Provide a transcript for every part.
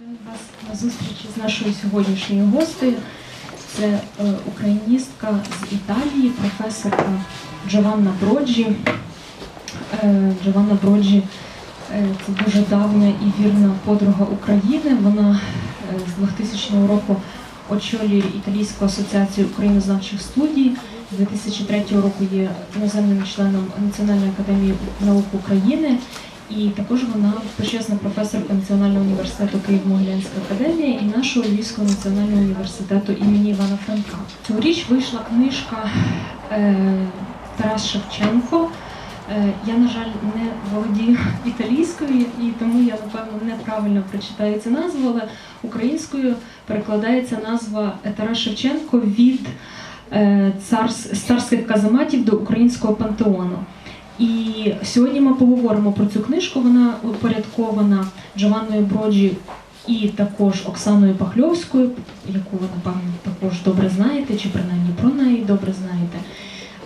вас на зустрічі з нашою сьогоднішньою гостею. Це е, україністка з Італії, професорка Джованна Броджі. Е, Джованна Броджі е, це дуже давня і вірна подруга України. Вона з 2000 року очолює Італійську асоціацію українознавчих студій. З 2003 року є іноземним членом Національної академії наук України. І також вона почесна професорка Національного університету Київ-Могилянська академія і нашого Львівського національного університету імені Івана Франка. Цьогоріч вийшла книжка е, Тарас Шевченко. Е, я, на жаль, не володію італійською, і тому я напевно неправильно прочитаю цю назву, але українською перекладається назва Тарас Шевченко від е, царс, царських казаматів до українського пантеону. І сьогодні ми поговоримо про цю книжку. Вона упорядкована Джованною Броджі і також Оксаною Пахльовською, яку ви, напевно, також добре знаєте, чи принаймні про неї добре знаєте.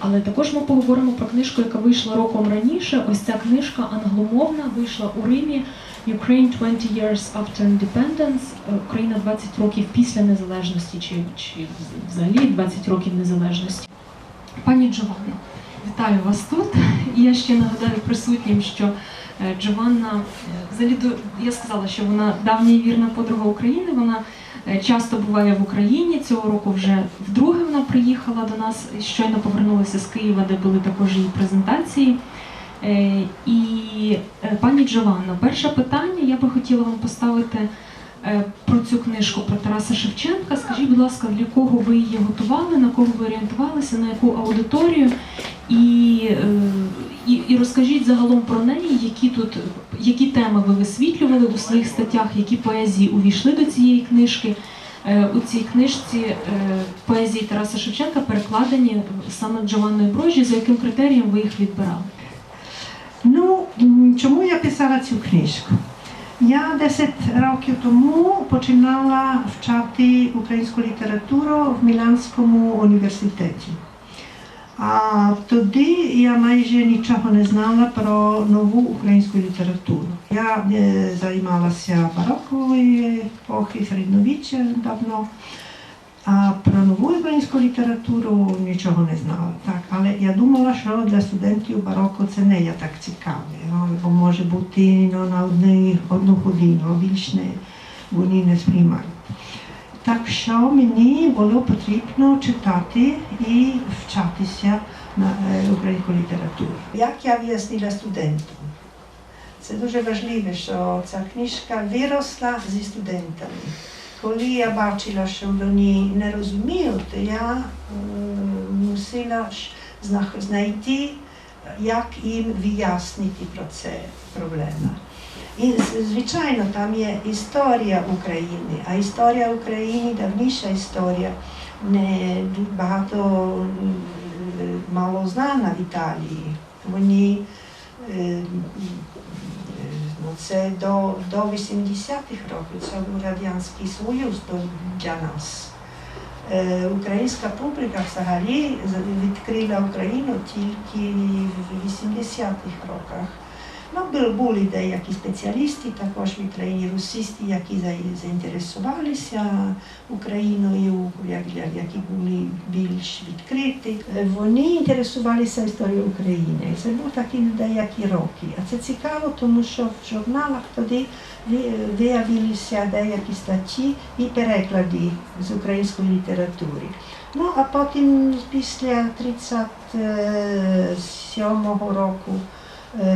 Але також ми поговоримо про книжку, яка вийшла роком раніше. Ось ця книжка англомовна вийшла у Римі Ukraine 20 Years After Independence. Е, Україна 20 років після незалежності, чи, чи взагалі 20 років незалежності. Пані Джованно, вітаю вас тут. І я ще нагадаю присутнім, що е, Джованна, е, взагалі я сказала, що вона давня і вірна подруга України. Вона е, часто буває в Україні. Цього року вже вдруге вона приїхала до нас. Щойно повернулася з Києва, де були також її презентації. І пані Джованно, перше питання я би хотіла вам поставити про цю книжку про Тараса Шевченка. Скажіть, будь ласка, для кого ви її готували, на кого ви орієнтувалися, на яку аудиторію? І, е, і, і розкажіть загалом про неї, які тут які теми ви висвітлювали у своїх статтях, які поезії увійшли до цієї книжки. Е, У цій книжці е, поезії Тараса Шевченка перекладені саме Джованною Брожі, за яким критерієм ви їх відбирали? Ну, чому я писала цю книжку? Я 10 років тому починала вчати українську літературу в Міланському університеті. А тоді я майже нічого не знала про нову українську літературу. Я е, займалася бароковою епохи, середньовіччя давно. А про нову українську літературу нічого не знала. Так, але я думала, що для студентів бароко це не є так цікаве, бо може бути ну, на одні, одну годину, більш не вони не сприймають. Так що мені було потрібно читати і вчатися на е, українську літературу. Як я в'яснила студентам? Це дуже важливо, що ця книжка виросла зі студентами. Коли я бачила, що вони не розуміють, я е, мусила знайти, як їм вияснити про це проблема. І звичайно, там є історія України, а історія України давніша історія, не багато мало знана в Італії. Вони е, Ну, це до, до 80-х років, це був Радянський Союз для нас. Е, українська публіка взагалі відкрила Україну тільки в 80-х роках. Ну, бу- були деякі спеціалісти, також в Україні русисти, які заінтересувалися Україною, як- як- які були більш відкриті. Вони інтересувалися історією України. Це був такі деякі роки. А це цікаво, тому що в журналах тоді виявилися деякі статті і переклади з української літератури. Ну, а потім після 37-го року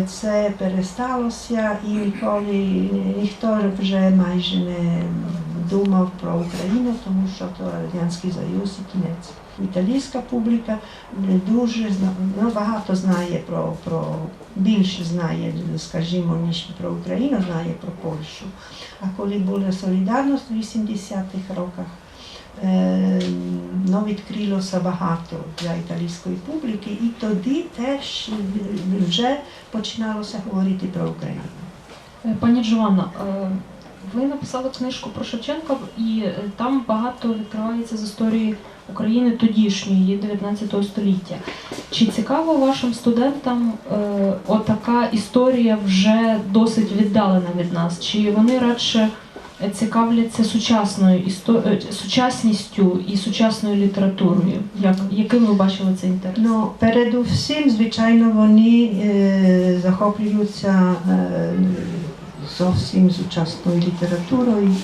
це пересталося і ніколи ніхто вже майже не думав про Україну, тому що то Радянський Союз і кінець. Італійська публіка дуже ну, багато знає про, про більше знає, скажімо, ніж про Україну, знає про Польщу. А коли була солідарність в 80-х роках, ну, відкрилося багато для італійської публіки, і тоді теж вже починалося говорити про Україну. Пані Джованна, е, ви написали книжку про Шевченка, і е, там багато відкривається з історії України тодішньої, 19 століття. Чи цікаво вашим студентам е, отака історія вже досить віддалена від нас? Чи вони радше цікавляться сучасною істо... е, сучасністю і сучасною літературою. Як, яким ви бачили цей інтерес? Ну, передусім, звичайно, вони е, захоплюються е, зовсім сучасною літературою.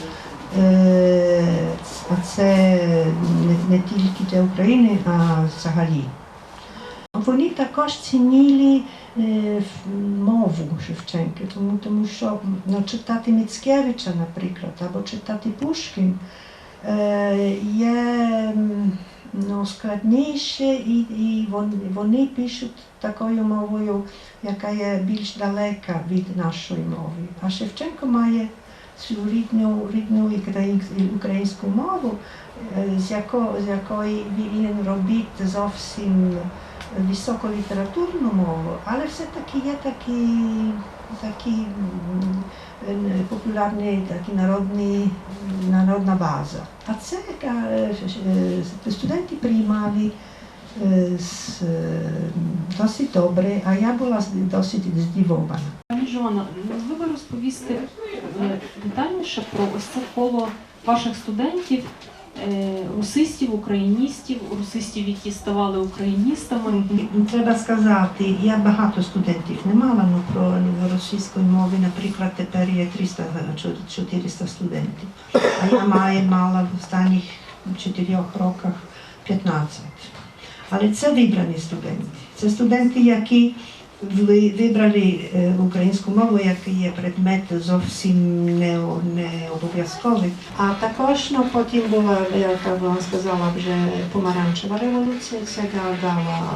Е, а це не, не тільки для України, а взагалі. Вони також цінили мову Шевченка, тому, тому що ну, читати Міцкевича, наприклад, або читати Пушкін є ну, складніше, і, і вони, пишуть такою мовою, яка є більш далека від нашої мови. А Шевченко має свою рідну, рідну українську- мову, з якої він робить зовсім високолітературну мову, але все-таки є такі, такі популярні, такі народні, народна база. А це е, е, студенти приймали е, з, досить добре, а я була досить здивована. Пані Жована, можливо розповісти е, детальніше про ось це коло ваших студентів, русистів, україністів, русистів, які ставали україністами. Треба сказати, я багато студентів не мала, але про російської мови, наприклад, тепер є 300-400 студентів. А я маю мала в останніх 4 роках 15. Але це вибрані студенти. Це студенти, які вибрали е, українську мову, який є предмет зовсім не, не обов'язковий. А також ну, потім була, як вам сказала, вже помаранчева революція, це дала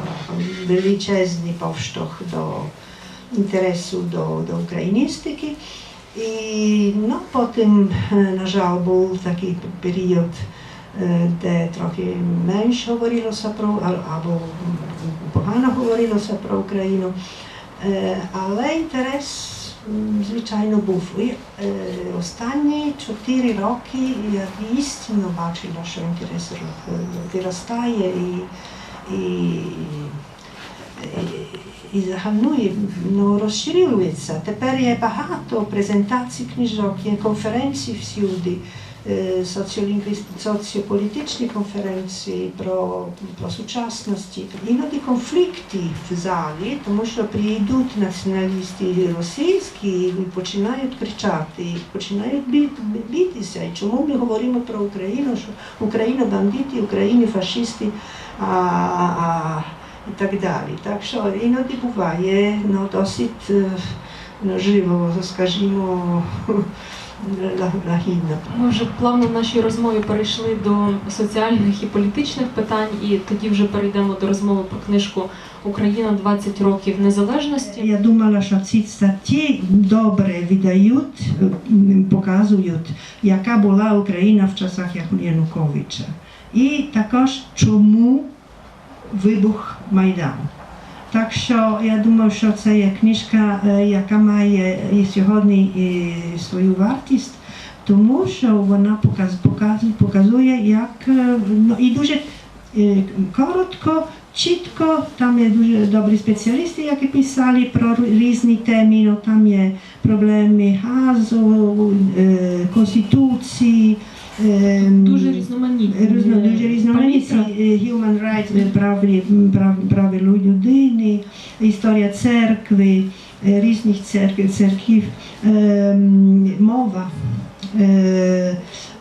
величезний повштовх до інтересу до, до україністики. І ну, потім, е, на жаль, був такий період, де трохи менше говорилося про, погано говорилося про Україну. Е, Але інтерес, звичайно, був. І е, останні чотири роки я дійсно бачила, що інтерес виростає і, і, і, загальнує, ну, розширюється. Тепер є багато презентацій книжок, є конференції всюди, соціополітичні конференції про, про сучасності. Іноді конфлікти в залі, тому що приїдуть націоналісти російські і починають кричати, починають битися. Чому ми говоримо про Україну, що Україна бандити, Україна фашисти, і так далі. Так що іноді буває досить живо, лагідно. Ми вже плавно в нашій розмові перейшли до соціальних і політичних питань, і тоді вже перейдемо до розмови про книжку Україна 20 років незалежності. Я думала, що ці статті добре видають, м, показують, яка була Україна в часах Януковича. І також чому вибух Майдану. Так що я думаю, що це є книжка, е, яка має і сьогодні і свою вартість, тому що вона показ, показ, показує, як е, ну, і дуже е, коротко, там є дуже добрі спеціалісти, які писали про різні теми, ну, там є проблеми газу, е, конституції, е, Дуже різноманітні. Різно, дуже різноманітні е, human rights, е, праві, м, прав, прави людини, історія церкви, е, різних церкв, церків, е,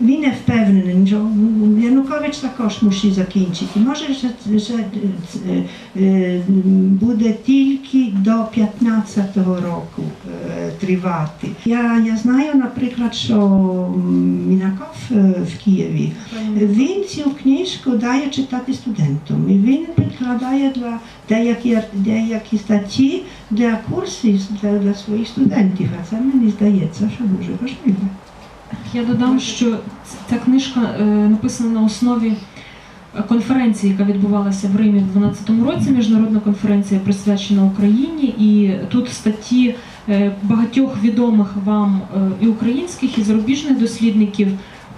Він не впевнений, що Янукович також мусить закінчити. Може, е, е, буде тільки до 15-го року тривати. Я, я знаю, наприклад, що Мінаков в Києві він цю книжку дає читати студентам. І він підкладає для деякі, деякі статті для курсів для, для своїх студентів. А це мені здається, що дуже важливо. Я додам, що ця книжка е, написана на основі е, конференції, яка відбувалася в Римі в 2012 році. Міжнародна конференція присвячена Україні, і тут статті е, багатьох відомих вам і українських, і зарубіжних дослідників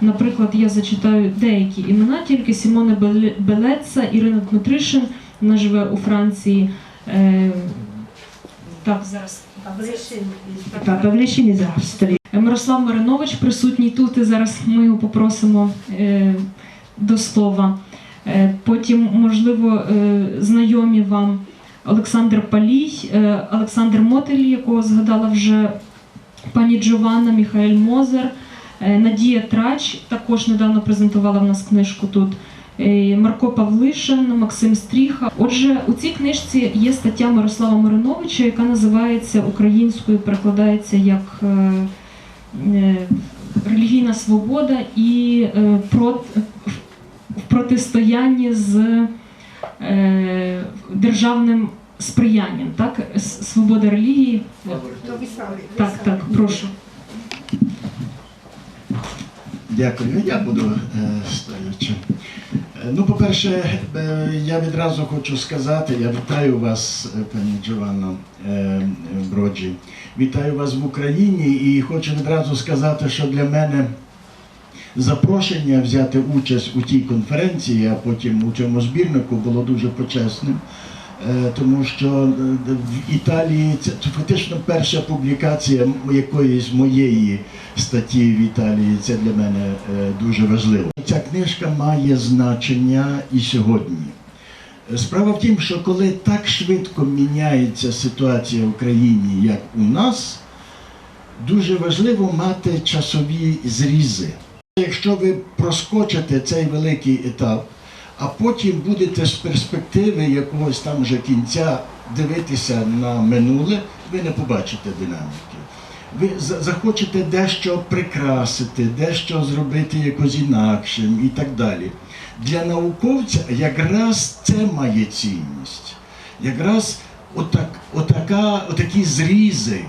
Наприклад, я зачитаю деякі імена, тільки Сімоне Беле- Белеца, Ірина Дмитришин, вона живе у Франції. Так, зараз. Pa Pavlišin iz Avstrije. Мирослав Маринович присутній тут, і зараз ми його попросимо е, до слова. Е, потім, можливо, е, знайомі вам Олександр Палій, Олександр Мотель, якого згадала вже пані Джованна, Міхаель Мозер, Надія Трач, також недавно презентувала в нас книжку тут. Марко Павлишин, Максим Стріха. Отже, у цій книжці є стаття Мирослава Мариновича, яка називається українською, перекладається як релігійна свобода і е, в протистоянні з е, державним сприянням. Так? Свобода релігії. Так, так, прошу. Дякую. Я буду е, стоячи. Е, Ну, по-перше, е, я відразу хочу сказати, я вітаю вас, е, пані Джованно е, Броджі. Вітаю вас в Україні і хочу відразу сказати, що для мене запрошення взяти участь у тій конференції, а потім у цьому збірнику було дуже почесним. Тому що в Італії це фактично перша публікація якоїсь моєї статті в Італії. Це для мене дуже важливо. Ця книжка має значення і сьогодні. Справа в тім, що коли так швидко міняється ситуація в країні, як у нас, дуже важливо мати часові зрізи. Якщо ви проскочите цей великий етап, а потім будете з перспективи якогось там вже кінця дивитися на минуле, ви не побачите динаміки. Ви захочете дещо прикрасити, дещо зробити якось інакшим і так далі. Для науковця якраз це має цінність. Якраз отак, отака, отакі зрізи.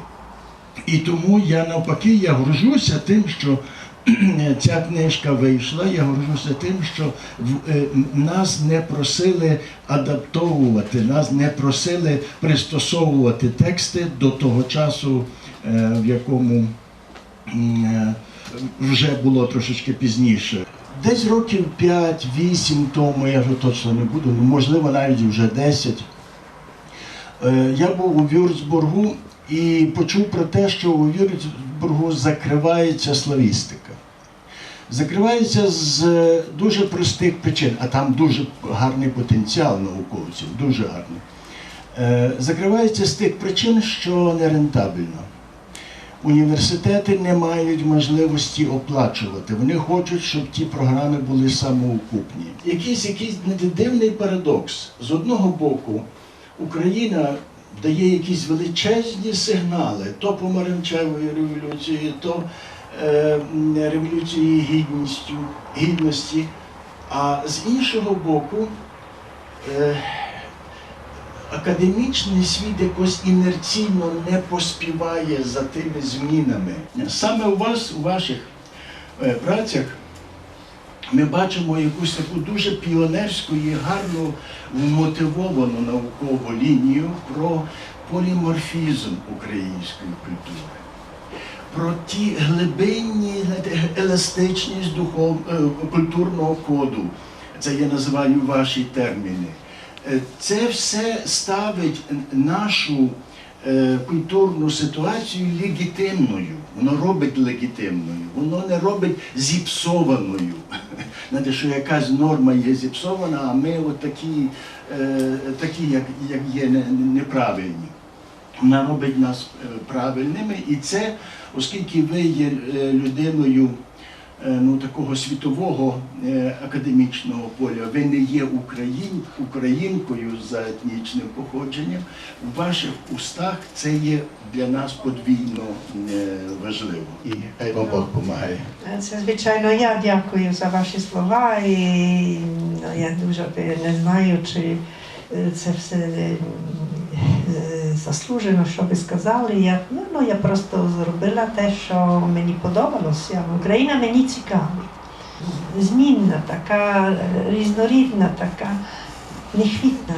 І тому я навпаки я горжуся тим, що ця книжка вийшла. Я горжуся тим, що е, нас не просили адаптовувати, нас не просили пристосовувати тексти до того часу, в якому е, вже було трошечки пізніше. Десь років 5-8 тому, я вже точно не буду, ну, можливо, навіть вже 10. Е, Я був у Вюрцбургу і почув про те, що у Вюрцбургу закривається славістика. Закривається з е, дуже простих причин, а там дуже гарний потенціал науковців, дуже гарний. Е, Закривається з тих причин, що нерентабельно. Університети не мають можливості оплачувати. Вони хочуть, щоб ті програми були самоокупні. Якийсь якийсь дивний парадокс. З одного боку, Україна дає якісь величезні сигнали то помаранчевої революції, то е, революції гідністю, гідності. А з іншого боку, е, академічний світ якось інерційно не поспіває за тими змінами. Саме у вас, у ваших е, працях, ми бачимо якусь таку дуже піонерську і гарну вмотивовану наукову лінію про поліморфізм української культури. Про ті глибинні еластичність духов, е, культурного коду. Це я називаю ваші терміни. Е, Це все ставить нашу е, культурну ситуацію легітимною. Воно робить легітимною, воно не робить зіпсованою. Знаєте, що якась норма є зіпсована, а ми от такі, е, такі як, як є неправильні. Вона робить нас правильними, і це, оскільки ви є людиною ну, такого світового е, академічного поля, ви не є україн, українкою за етнічним походженням, в ваших устах це є для нас подвійно е, важливо. І хай вам Бог допомагає. Це звичайно я дякую за ваші слова і ну, я дуже не знаю, чи е, це все е, е, заслужено, що ви сказали. Я, ну, ну, я просто зробила те, що мені подобалося. Україна мені цікава. Змінна, така е, різнорідна, така нехвітна.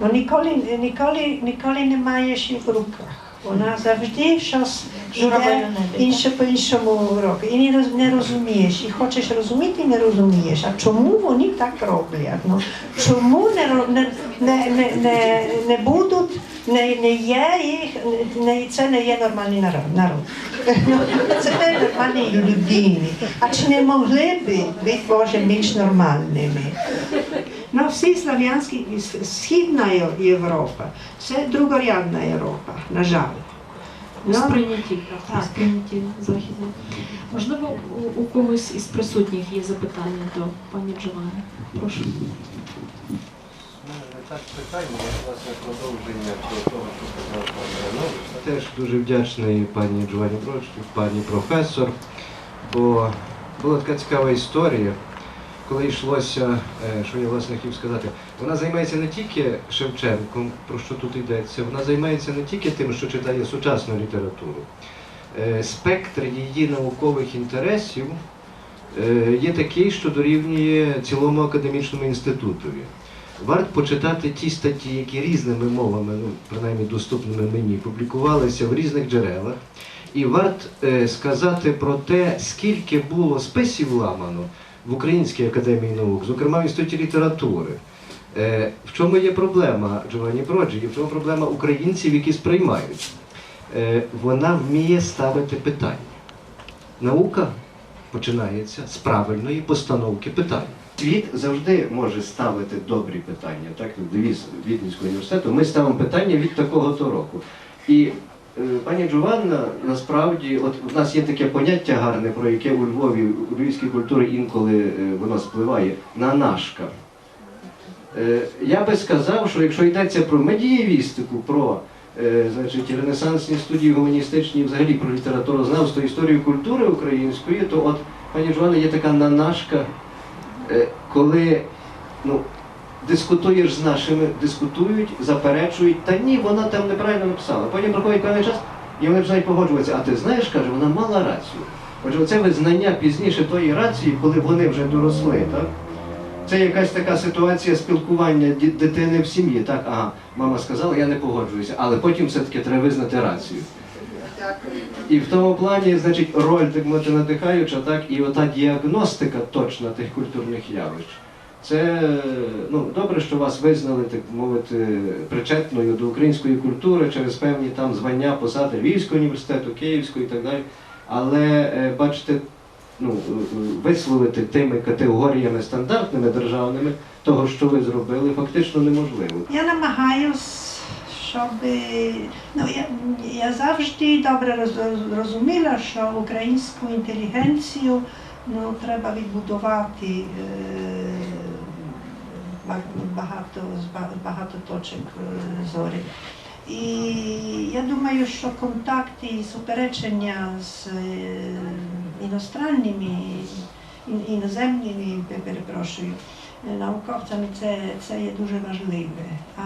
Ну, ніколи, ніколи, ніколи не маєш їх в руках. Вона завжди щось іде інше по іншому року. І не, розумієш, і хочеш розуміти, не розумієш. А чому вони так роблять? Ну, чому не, не, не, не, не, будуть, не, не є їх, не, це не є нормальний народ. народ. Це не нормальні людини. А чи не могли б бути, Боже, більш нормальними? Ну, всі слав'янські, східна Є- Європа, це другорядна Європа, на жаль. Ну, Сприйняті, так. сприйняті західні. Можливо, у, у когось із присутніх є запитання до пані Джовани. Прошу. У так питання, власне продовження до того, що сказав пан Ранович. Теж дуже вдячний пані Джованні Бродській, пані професор, бо була така цікава історія, коли йшлося, е, що я власне хотів сказати, вона займається не тільки Шевченком, про що тут йдеться, вона займається не тільки тим, що читає сучасну літературу. Е, Спектр її наукових інтересів е, є такий, що дорівнює цілому академічному інститутові. Варт почитати ті статті, які різними мовами, ну принаймні доступними мені, публікувалися в різних джерелах. І варт е, сказати про те, скільки було списів ламано в Українській академії наук, зокрема в інституті літератури. Е, в чому є проблема Джованні Броджі, і в чому проблема українців, які сприймають? Е, вона вміє ставити питання. Наука починається з правильної постановки питань. Світ завжди може ставити добрі питання. Так, девіз Віденського університету. Ми ставимо питання від такого то року. І пані Джованна, насправді, от у нас є таке поняття гарне, про яке у Львові, у львівській культурі інколи е, воно спливає нанашка. Е, Я би сказав, що якщо йдеться про медієвістику, про е, значить, ренесансні студії гуманістичні, взагалі про літературознавство, історію культури української, то от пані Джоанна є така нанашка, е, коли ну, дискутуєш з нашими, дискутують, заперечують, та ні, вона там неправильно написала. Потім проходить певний час, і вони починають погоджуватися. А ти знаєш, каже, вона мала рацію. Отже, це визнання пізніше тої рації, коли вони вже доросли, так? Це якась така ситуація спілкування дитини в сім'ї. Так, ага, мама сказала, я не погоджуюся, але потім все-таки треба визнати рацію. І в тому плані, значить, роль так мовити надихаюча, так, і ота діагностика точна тих культурних явищ. Це ну, добре, що вас визнали, так мовити, причетною до української культури через певні там звання, посади Львівського університету, Київського і так далі. Але е, бачите, ну, е, е, висловити тими категоріями стандартними державними того, що ви зробили, фактично неможливо. Я намагаюсь, щоб ну, я, я завжди добре роз- розуміла, що українську інтелігенцію ну, треба відбудувати е, багато, багато точок е, зорі. І я думаю, що контакти і суперечення з е, іностранними, ін- іноземними, перепрошую, науковцями це, це є дуже важливе. А,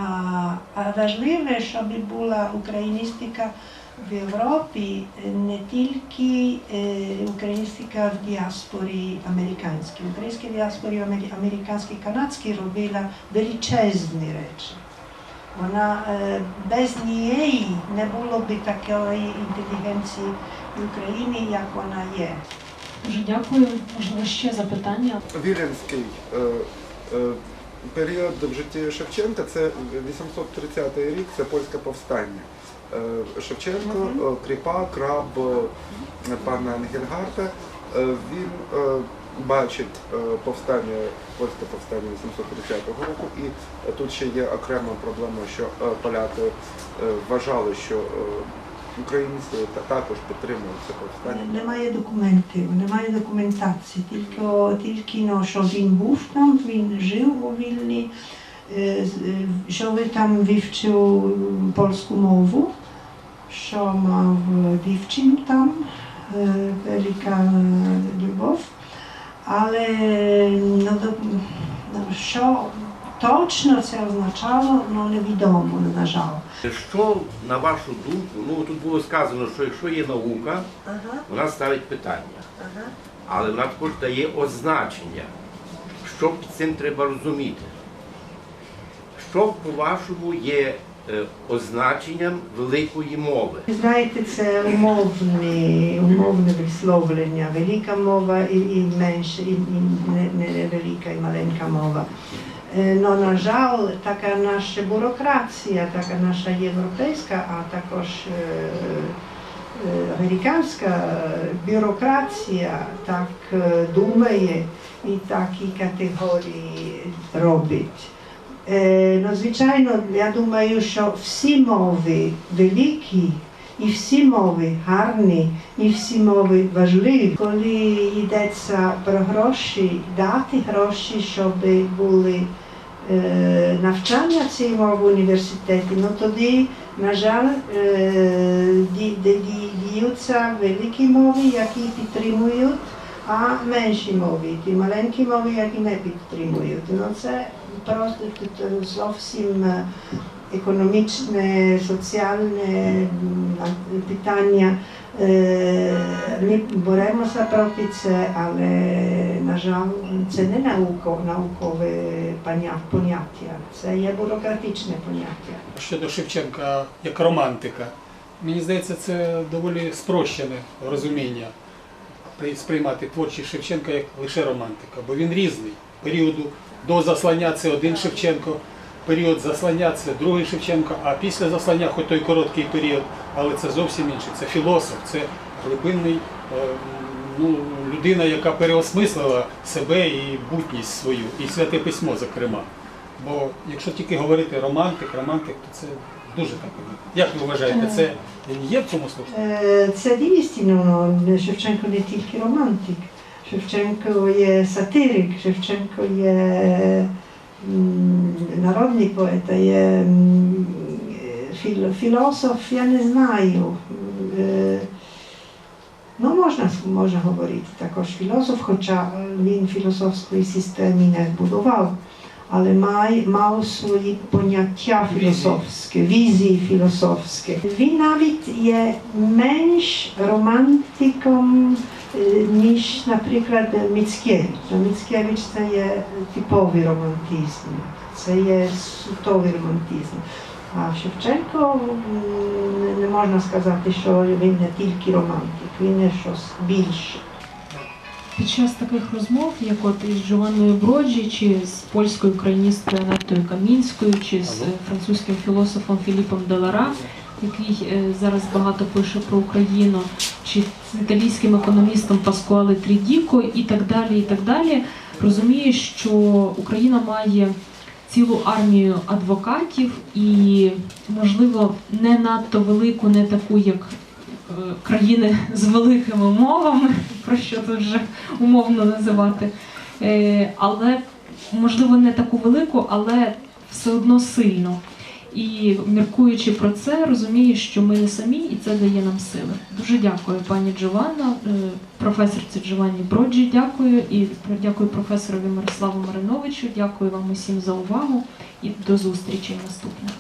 а важливе, щоб була україністика в Європі, не тільки е, україністика в діаспорі американській. Українська діаспорі американській, канадській робила величезні речі. Вона е, без неї не було б такої інтелігенції в Україні, як вона є. Дуже дякую. Можливо, ще запитання. Віленський е, е, період в житті Шевченка це 830 рік, це польське повстання. Е, Шевченко, е, Кріпак, раб е, пана Енгельгарта, е, він е, бачить е, повстання, польське повстання 830 року, і е, тут ще є окрема проблема, що е, поляки е, вважали, що е, українці та- також підтримують це повстання. Немає документів, немає документації, тільки, тільки ну, що він був там, він жив у Вільні, е, з- е, що він там вивчив польську мову, що мав дівчин там, е, велика любов, але ну, до- ну, що точно це означало, ну, невідомо, на жаль. Що, на вашу думку, ну тут було сказано, що якщо є наука, вона ставить питання, але вона також дає означення, що під цим треба розуміти. Що, по-вашому, є е, означенням великої мови. Знаєте, це умовні, умовне висловлення, велика мова і, і менше, і, і не, не і маленька мова. Е, Ну, на жаль, така наша бюрократія, така наша європейська, а також е, е, американська бюрократія так думає і такі категорії робить. Ну, звичайно, я думаю, що всі мови великі і всі мови гарні, і всі мови важливі. Коли йдеться про гроші, дати гроші, щоб були е, навчання цієї мови в університеті, ну тоді, на жаль, е, ді- ді- ді- діються великі мови, які підтримують, а менші мови, ті маленькі мови, які не підтримують. Ну, це просто тут зовсім е, економічне, соціальне питання. Ми боремося проти це, але, на жаль, це не науко, наукове поняття, це є бюрократичне поняття. щодо Шевченка як романтика. Мені здається, це доволі спрощене розуміння при- сприймати творчість Шевченка як лише романтика, бо він різний. Періоду до заслання це один Шевченко, період заслання це другий Шевченко, а після заслання, хоч той короткий період, але це зовсім інше. Це філософ, це глибинний е, ну, людина, яка переосмислила себе і бутність свою, і святе письмо, зокрема. Бо якщо тільки говорити романтик, романтик, то це дуже так. Як ви вважаєте, це є в цьому слушно? Е, Це дійсно ну, Шевченко не тільки романтик. Шевченко є сатирик, Шевченко є м, народний поет, а є м, філ- філософ, я не знаю. Е, Ну, можна, можна говорити також філософ, хоча він філософської системи не будував, але має, мав свої поняття Візії. філософські, візії філософські. Ніж, наприклад, Міцкевич. Міцкевич це є типовий романтизм, це є сутовий романтизм. А Шевченко не можна сказати, що він не тільки романтик, він є щось більше. Під час таких розмов, як от із Джованною Броджі, чи з польською україністкою Анеттою Камінською, чи з французьким філософом Філіпом Делара, який е, зараз багато пише про Україну, чи з італійським економістом Паскуале Трідіко і так далі, і так далі, розуміє, що Україна має цілу армію адвокатів і, можливо, не надто велику, не таку, як е, країни з великими мовами, про що тут вже умовно називати. Е, Але, можливо, не таку велику, але все одно сильну. І міркуючи про це, розумію, що ми не самі, і це дає нам сили. Дуже дякую, пані Джованна, е, професорці Джованні Броджі. Дякую і дякую професорові Мирославу Мариновичу. Дякую вам усім за увагу і до зустрічі наступних.